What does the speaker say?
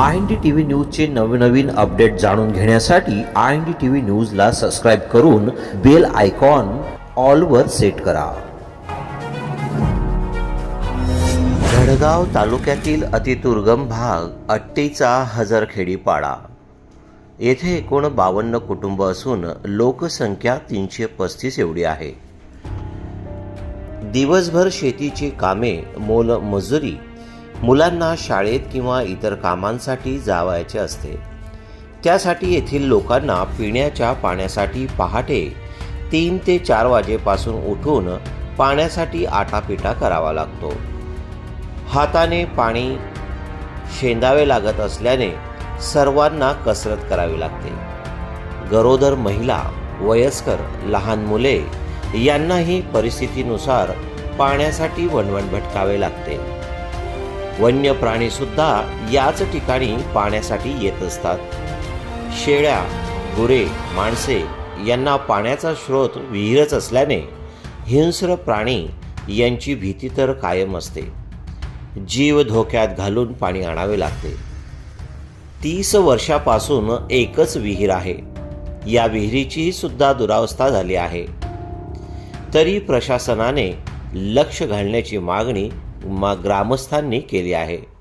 I N D T V न्यूजचे नवनवीन update जाणून घेण्यासाठी I N D T V न्यूजला सबस्क्राईब करून बेल आयकॉन ऑलवर सेट करा. धडगाव तालुक्यातील अतिदुर्गम भाग अट्टीचा हजरखेडी पाडा येथे एकूण बावन्न कुटुंब असून लोकसंख्या तीनशे पस्तीस एवढी आहे. दिवसभर शेतीची कामे मोलमजुरी मुलांना शाळेत किंवा इतर कामांसाठी जावायचे असते. त्यासाठी येथील लोकांना पिण्याच्या पाण्यासाठी पहाटे तीन ते चार वाजेपासून उठून पाण्यासाठी आटापिटा करावा लागतो. हाताने पाणी शेंदावे लागत असल्याने सर्वांना कसरत करावी लागते. गरोदर महिला वयस्कर लहान मुले यांनाही परिस्थितीनुसार पाण्यासाठी वणवण भटकावे लागते. वन्य प्राणी सुद्धा याच ठिकाणी पाण्यासाठी येत असतात. शेळ्या गुरे माणसे यांना पाण्याचा स्रोत विहीरच असल्याने हिंस्र प्राणी यांची भीती तर कायम असते. जीव धोक्यात घालून पाणी आणावे लागते. तीस वर्षापासून एकच विहीर आहे. या विहिरीची सुद्धा दुरावस्था झाली आहे. तरी प्रशासनाने लक्ष घालण्याची मागणी मा ग्रामस्थांनी केली आहे.